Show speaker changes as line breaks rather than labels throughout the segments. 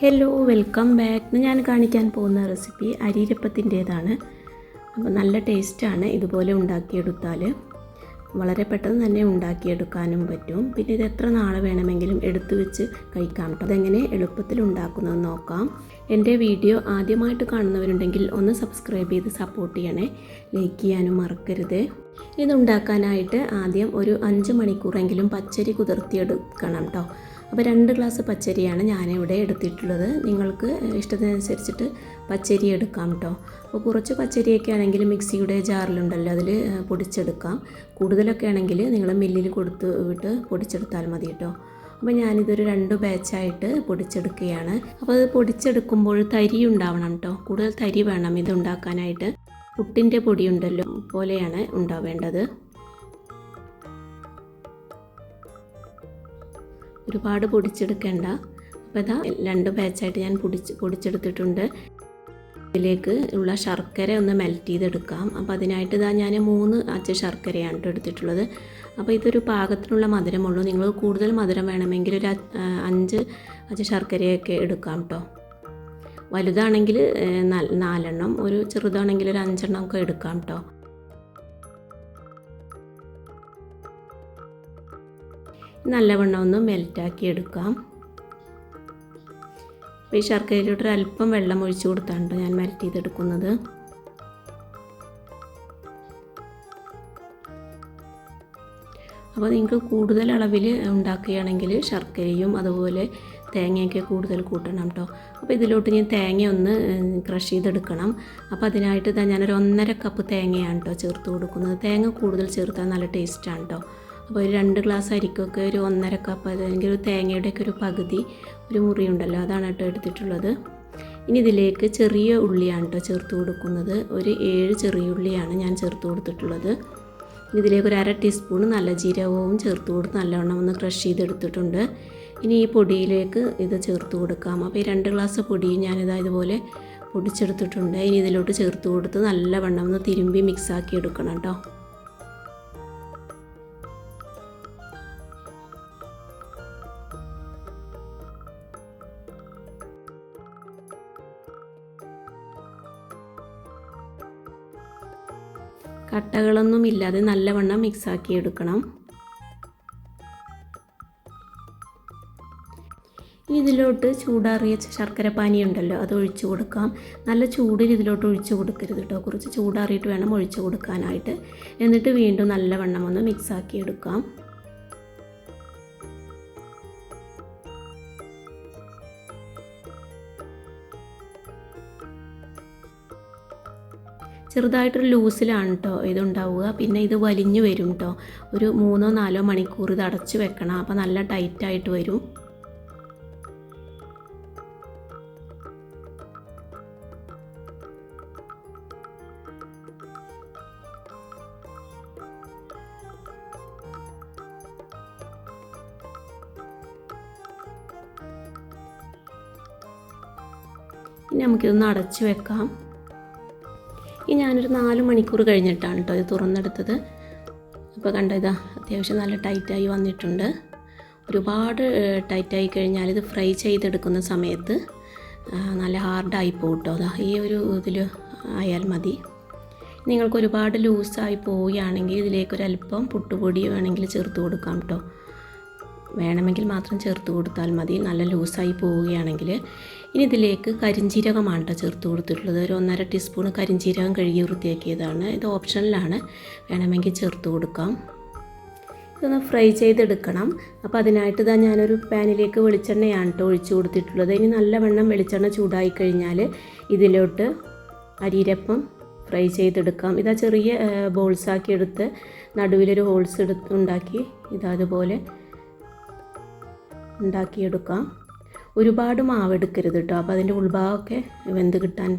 Hello welcome back ഞാൻ കാണിക്കാൻ പോകുന്ന റെസിപ്പി അരിരപ്പത്തിന്റേതാണ് അപ്പോൾ നല്ല ടേസ്റ്റാണ് ഇതുപോലെ ഉണ്ടാക്കിയെടുത്താൽ. വളരെ പെട്ടെന്ന് തന്നെ ഉണ്ടാക്കിയെടുക്കാനും പറ്റും. പിന്നെ ഇത് എത്ര നാൾ വേണമെങ്കിലും എടുത്തു വെച്ച് കഴിക്കാം കേട്ടോ. അതെങ്ങനെ എളുപ്പത്തിൽ ഉണ്ടാക്കുന്നതെന്ന് നോക്കാം. എന്റെ വീഡിയോ ആദ്യമായിട്ട് കാണുന്നവരുണ്ടെങ്കിൽ ഒന്ന് സബ്സ്ക്രൈബ് ചെയ്ത് സപ്പോർട്ട് ചെയ്യണേ. ലൈക്ക് ചെയ്യാനും മറക്കരുത്. ഇതുണ്ടാക്കാനായിട്ട് ആദ്യം ഒരു അഞ്ച് മണിക്കൂറെങ്കിലും പച്ചരി കുതിർത്തിയെടുക്കണം കേട്ടോ. അപ്പോൾ രണ്ട് ഗ്ലാസ് പച്ചരിയാണ് ഞാനിവിടെ എടുത്തിട്ടുള്ളത്. നിങ്ങൾക്ക് ഇഷ്ടത്തിനനുസരിച്ചിട്ട് പച്ചരി എടുക്കാം കേട്ടോ. അപ്പോൾ കുറച്ച് പച്ചരിയൊക്കെ ആണെങ്കിൽ മിക്സിയുടെ ജാറിലുണ്ടല്ലോ അതിൽ പൊടിച്ചെടുക്കാം. കൂടുതലൊക്കെ ആണെങ്കിൽ നിങ്ങൾ മില്ലിൽ കൊടുത്ത് വിട്ട് പൊടിച്ചെടുത്താൽ മതി കേട്ടോ. അപ്പോൾ ഞാനിതൊരു രണ്ട് ബാച്ചായിട്ട് പൊടിച്ചെടുക്കുകയാണ്. അപ്പോൾ അത് പൊടിച്ചെടുക്കുമ്പോൾ തരി ഉണ്ടാവണം കേട്ടോ. കൂടുതൽ തരി വേണം ഇത് ഉണ്ടാക്കാനായിട്ട്. പുട്ടിന്റെ പൊടിയുണ്ടല്ലോ പോലെയാണ് ഉണ്ടാവേണ്ടത്. ഒരുപാട് പൊടിച്ചെടുക്കേണ്ട. അപ്പോൾ ഇതാ രണ്ട് ബാച്ചായിട്ട് ഞാൻ പൊടിച്ച് പൊടിച്ചെടുത്തിട്ടുണ്ട്. ഇതിലേക്ക് ഉള്ള ശർക്കര ഒന്ന് മെൽറ്റ് ചെയ്തെടുക്കാം. അപ്പോൾ അതിനായിട്ട് ഇതാ ഞാൻ മൂന്ന് അച്ച ശർക്കരയാണ് കേട്ടോ എടുത്തിട്ടുള്ളത്. അപ്പോൾ ഇതൊരു പാകത്തിനുള്ള മധുരമുള്ളൂ. നിങ്ങൾ കൂടുതൽ മധുരം വേണമെങ്കിൽ ഒരു അഞ്ച് അച്ച ശർക്കരയൊക്കെ എടുക്കാം കേട്ടോ വലുതാണെങ്കിൽ നാലെണ്ണം ഒരു ചെറുതാണെങ്കിൽ ഒരു അഞ്ചെണ്ണം ഒക്കെ എടുക്കാം കേട്ടോ നല്ലവണ്ണം ഒന്ന് മെൽറ്റാക്കി എടുക്കാം ഈ ശർക്കരയിലോട്ട് അല്പം വെള്ളം ഒഴിച്ച് കൊടുത്താണ് ഞാൻ മെൽറ്റ് ചെയ്തെടുക്കുന്നത് അപ്പോൾ നിങ്ങൾക്ക് കൂടുതൽ അളവിൽ ഉണ്ടാക്കുകയാണെങ്കിൽ ശർക്കരയും അതുപോലെ തേങ്ങയൊക്കെ കൂടുതൽ കൂട്ടണം കേട്ടോ. അപ്പോൾ ഇതിലോട്ട് ഞാൻ തേങ്ങ ഒന്ന് ക്രഷ് ചെയ്തെടുക്കണം. അപ്പോൾ അതിനായിട്ട് ഞാനൊരു ഒന്നര കപ്പ് തേങ്ങയാണ് കേട്ടോ ചേർത്ത് കൊടുക്കുന്നത്. തേങ്ങ കൂടുതൽ ചേർത്താൽ നല്ല ടേസ്റ്റാണ് കേട്ടോ. അപ്പോൾ ഒരു രണ്ട് ഗ്ലാസ് അരിക്കൊക്കെ ഒരു ഒന്നര കപ്പ് അല്ലെങ്കിൽ ഒരു തേങ്ങയുടെയൊക്കെ ഒരു പകുതി ഒരു മുറി ഉണ്ടല്ലോ അതാണ് കേട്ടോ എടുത്തിട്ടുള്ളത്. ഇനി ഇതിലേക്ക് ചെറിയ ഉള്ളിയാണ് കേട്ടോ ചേർത്ത് കൊടുക്കുന്നത്. ഒരു ഏഴ് ചെറിയ ഉള്ളിയാണ് ഞാൻ ചേർത്ത് കൊടുത്തിട്ടുള്ളത്. ഇനി ഇതിലേക്ക് ഒരു അര ടീസ്പൂൺ നല്ല ജീരകവും ചേർത്ത് കൊടുത്ത് നല്ലവണ്ണം ഒന്ന് ക്രഷ് ചെയ്തെടുത്തിട്ടുണ്ട്. ഇനി ഈ പൊടിയിലേക്ക് ഇത് ചേർത്ത് കൊടുക്കാം. അപ്പോൾ ഈ രണ്ട് ഗ്ലാസ് പൊടിയും ഞാനിതാ ഇതുപോലെ പൊടിച്ചെടുത്തിട്ടുണ്ട്. ഇനി ഇതിലോട്ട് ചേർത്ത് കൊടുത്ത് നല്ലവണ്ണം ഒന്ന് തിരുമ്പി മിക്സാക്കി എടുക്കണം കേട്ടോ. കട്ടകളൊന്നും ഇല്ലാതെ നല്ലവണ്ണം മിക്സാക്കി എടുക്കണം. ഇതിലോട്ട് ചൂടാറിയ ശർക്കര പാനി ഉണ്ടല്ലോ അത് ഒഴിച്ചു കൊടുക്കാം. നല്ല ചൂടിൽ ഇതിലോട്ട് ഒഴിച്ചു കൊടുക്കരുത് കേട്ടോ കുറച്ച് ചൂടാറിയിട്ട് വേണം ഒഴിച്ചു കൊടുക്കാനായിട്ട്. എന്നിട്ട് വീണ്ടും നല്ലവണ്ണം ഒന്ന് മിക്സാക്കി എടുക്കാം. ചെറുതായിട്ടൊരു ലൂസിലാണ് കേട്ടോ ഇതുണ്ടാവുക. പിന്നെ ഇത് വലിഞ്ഞു വരും കേട്ടോ ഒരു മൂന്നോ നാലോ മണിക്കൂർ ഇത് അടച്ചു വെക്കണം. അപ്പോൾ നല്ല ടൈറ്റായിട്ട് വരും. ഇനി നമുക്കിതൊന്ന് അടച്ചു വെക്കാം. ഈ ഞാനൊരു നാല് മണിക്കൂർ കഴിഞ്ഞിട്ടാണ് കേട്ടോ ഇത് തുറന്നെടുത്തത്. അപ്പോൾ കണ്ടോ ഇതാ അത്യാവശ്യം നല്ല ടൈറ്റായി വന്നിട്ടുണ്ട്. ഒരുപാട് ടൈറ്റായി കഴിഞ്ഞാൽ ഇത് ഫ്രൈ ചെയ്തെടുക്കുന്ന സമയത്ത് നല്ല ഹാർഡായി പോകും കേട്ടോ അതാ ഈ ഒരു ഇതിൽ ആയാൽ മതി. നിങ്ങൾക്ക് ഒരുപാട് ലൂസായി പോവുകയാണെങ്കിൽ ഇതിലേക്കൊരല്പം പുട്ടുപൊടി വേണമെങ്കിൽ ചേർത്ത് കൊടുക്കാം കേട്ടോ വേണമെങ്കിൽ മാത്രം ചേർത്ത് കൊടുത്താൽ മതി. നല്ല ലൂസായി പോവുകയാണെങ്കിൽ ഇനി ഇതിലേക്ക് കരിഞ്ജീരകമാണ് കേട്ടോ ചേർത്ത് കൊടുത്തിട്ടുള്ളത്. ഒരു ഒന്നര ടീസ്പൂൺ കരിഞ്ജീരകം കഴുകി വൃത്തിയാക്കിയതാണ്. ഇത് ഓപ്ഷനിലാണ്. വേണമെങ്കിൽ ചേർത്ത് കൊടുക്കാം. ഇതൊന്ന് ഫ്രൈ ചെയ്തെടുക്കണം. അപ്പോൾ അതിനായിട്ട് ഇതാ ഞാനൊരു പാനിലേക്ക് വെളിച്ചെണ്ണയാണ് കേട്ടോ ഒഴിച്ചു കൊടുത്തിട്ടുള്ളത്. ഇനി നല്ലവണ്ണം വെളിച്ചെണ്ണ ചൂടായി കഴിഞ്ഞാൽ ഇതിലോട്ട് അരിരപ്പം ഫ്രൈ ചെയ്തെടുക്കാം. ഇതാ ചെറിയ ബോൾസാക്കി എടുത്ത് നടുവിലൊരു ഹോൾസ് എടുത്ത് ഉണ്ടാക്കി ഇതാ അതുപോലെ ഉണ്ടാക്കിയെടുക്കാം. ഒരുപാട് മാവ് എടുക്കരുത് കേട്ടോ അപ്പോൾ അതിന്റെ ഉൾഭാഗമൊക്കെ വെന്ത് കിട്ടാൻ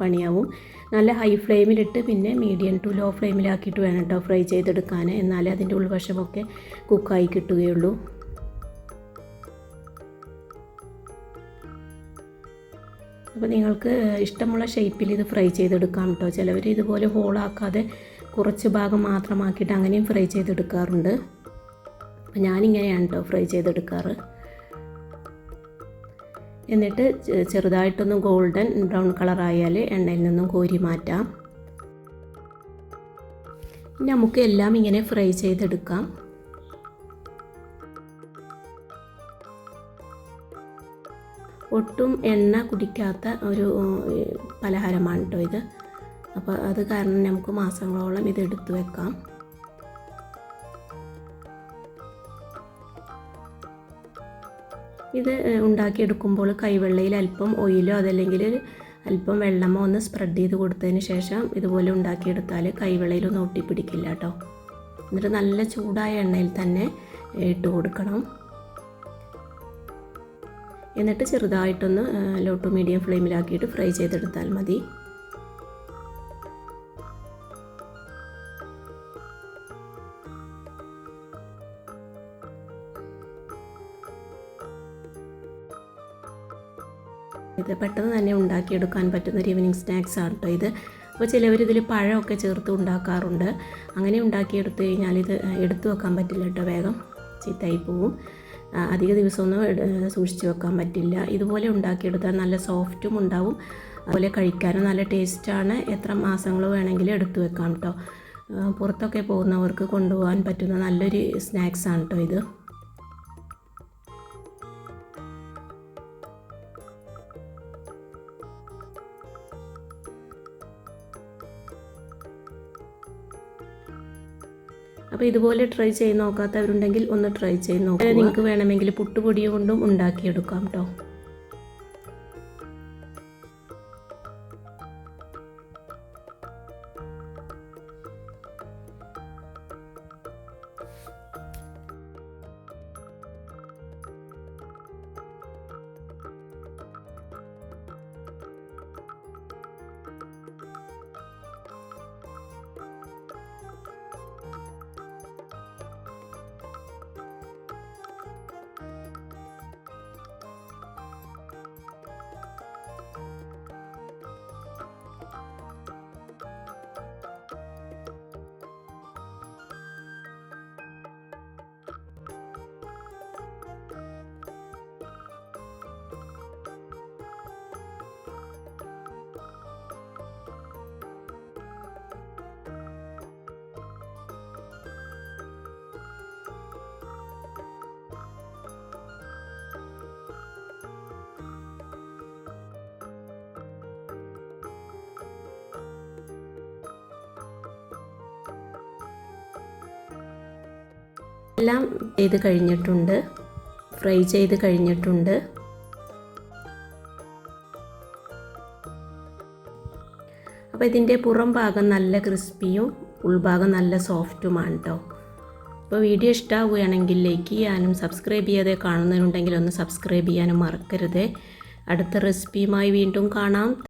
പണിയാവും. നല്ല ഹൈ ഫ്ലെയിമിലിട്ട് പിന്നെ മീഡിയം ടു ലോ ഫ്ലെയിമിലാക്കിയിട്ട് വേണം കേട്ടോ ഫ്രൈ ചെയ്തെടുക്കാൻ. എന്നാലേ അതിന്റെ ഉൾവശമൊക്കെ കുക്കായി കിട്ടുകയുള്ളൂ. അപ്പോൾ നിങ്ങൾക്ക് ഇഷ്ടമുള്ള ഷേപ്പിൽ ഇത് ഫ്രൈ ചെയ്തെടുക്കാം കേട്ടോ ചിലവർ ഇതുപോലെ ഹോളാക്കാതെ കുറച്ച് ഭാഗം മാത്രമാക്കിയിട്ട് അങ്ങനെയും ഫ്രൈ ചെയ്തെടുക്കാറുണ്ട്. അപ്പോൾ ഞാനിങ്ങനെയാണ് കേട്ടോ ഫ്രൈ ചെയ്തെടുക്കാറ്. എന്നിട്ട് ചെറുതായിട്ടൊന്ന് ഗോൾഡൻ ബ്രൗൺ കളറായാൽ എണ്ണയിൽ നിന്നും കോരി മാറ്റാം. നമുക്ക് എല്ലാം ഇങ്ങനെ ഫ്രൈ ചെയ്തെടുക്കാം. ഒട്ടും എണ്ണ കുടിക്കാത്ത ഒരു പലഹാരമാണ് കേട്ടോ ഇത്. അപ്പോൾ അത് കാരണം നമുക്ക് മാസങ്ങളോളം ഇത് എടുത്തു വെക്കാം. ഇത് ഉണ്ടാക്കിയെടുക്കുമ്പോൾ കൈവെള്ളയിൽ അല്പം ഓയിലോ അതല്ലെങ്കിൽ അല്പം വെള്ളമോ ഒന്ന് സ്പ്രെഡ് ചെയ്ത് കൊടുത്തതിന് ശേഷം ഇതുപോലെ ഉണ്ടാക്കിയെടുത്താൽ കൈവെള്ളയിലൊന്നും ഒട്ടിപ്പിടിക്കില്ല കേട്ടോ എന്നിട്ട് നല്ല ചൂടായ എണ്ണയിൽ തന്നെ ഇട്ട് കൊടുക്കണം. എന്നിട്ട് ചെറുതായിട്ടൊന്ന് ലോ ടു മീഡിയം ഫ്ലെയിമിലാക്കിയിട്ട് ഫ്രൈ ചെയ്തെടുത്താൽ മതി. ഇത് പെട്ടെന്ന് തന്നെ ഉണ്ടാക്കിയെടുക്കാൻ പറ്റുന്ന ഒരു ഈവനിങ് സ്നാക്സ് ആണ് കേട്ടോ ഇത്. അപ്പോൾ ചിലവർ പഴമൊക്കെ ചേർത്ത് ഉണ്ടാക്കാറുണ്ട്. അങ്ങനെ ഉണ്ടാക്കിയെടുത്ത് കഴിഞ്ഞാൽ ഇത് എടുത്തു വെക്കാൻ പറ്റില്ല കേട്ടോ വേഗം. ചീത്തയായി പോവും. അധിക ദിവസമൊന്നും സൂക്ഷിച്ചു വെക്കാൻ പറ്റില്ല. ഇതുപോലെ ഉണ്ടാക്കിയെടുത്താൽ നല്ല സോഫ്റ്റും ഉണ്ടാവും. അതുപോലെ കഴിക്കാനും നല്ല ടേസ്റ്റാണ് എത്ര മാസങ്ങൾ വേണമെങ്കിലും എടുത്തു വെക്കാം കേട്ടോ പുറത്തൊക്കെ പോകുന്നവർക്ക് കൊണ്ടുപോകാൻ പറ്റുന്ന നല്ലൊരു സ്നാക്സ് ആണ് കേട്ടോ ഇത്. അപ്പോൾ ഇതുപോലെ ട്രൈ ചെയ്ത് നോക്കാത്തവരുണ്ടെങ്കിൽ ഒന്ന് ട്രൈ ചെയ്ത് നോക്കുക. നിങ്ങൾക്ക് വേണമെങ്കിൽ പുട്ടുപൊടി കൊണ്ടും ഉണ്ടാക്കിയെടുക്കാം കേട്ടോ എല്ലാം ചെയ്ത് കഴിഞ്ഞിട്ടുണ്ട്. ഫ്രൈ ചെയ്ത് കഴിഞ്ഞിട്ടുണ്ട്. അപ്പോൾ ഇതിന്റെ പുറം ഭാഗം നല്ല ക്രിസ്പിയും ഉൾഭാഗം നല്ല സോഫ്റ്റുമാണ് കേട്ടോ അപ്പോൾ വീഡിയോ ഇഷ്ടമാവുകയാണെങ്കിൽ ലൈക്ക് ചെയ്യാനും സബ്സ്ക്രൈബ് ചെയ്യാതെ കാണുന്നവരുണ്ടെങ്കിൽ ഒന്ന് സബ്സ്ക്രൈബ് ചെയ്യാനും മറക്കരുത്. അടുത്ത റെസിപ്പിയുമായി വീണ്ടും കാണാം.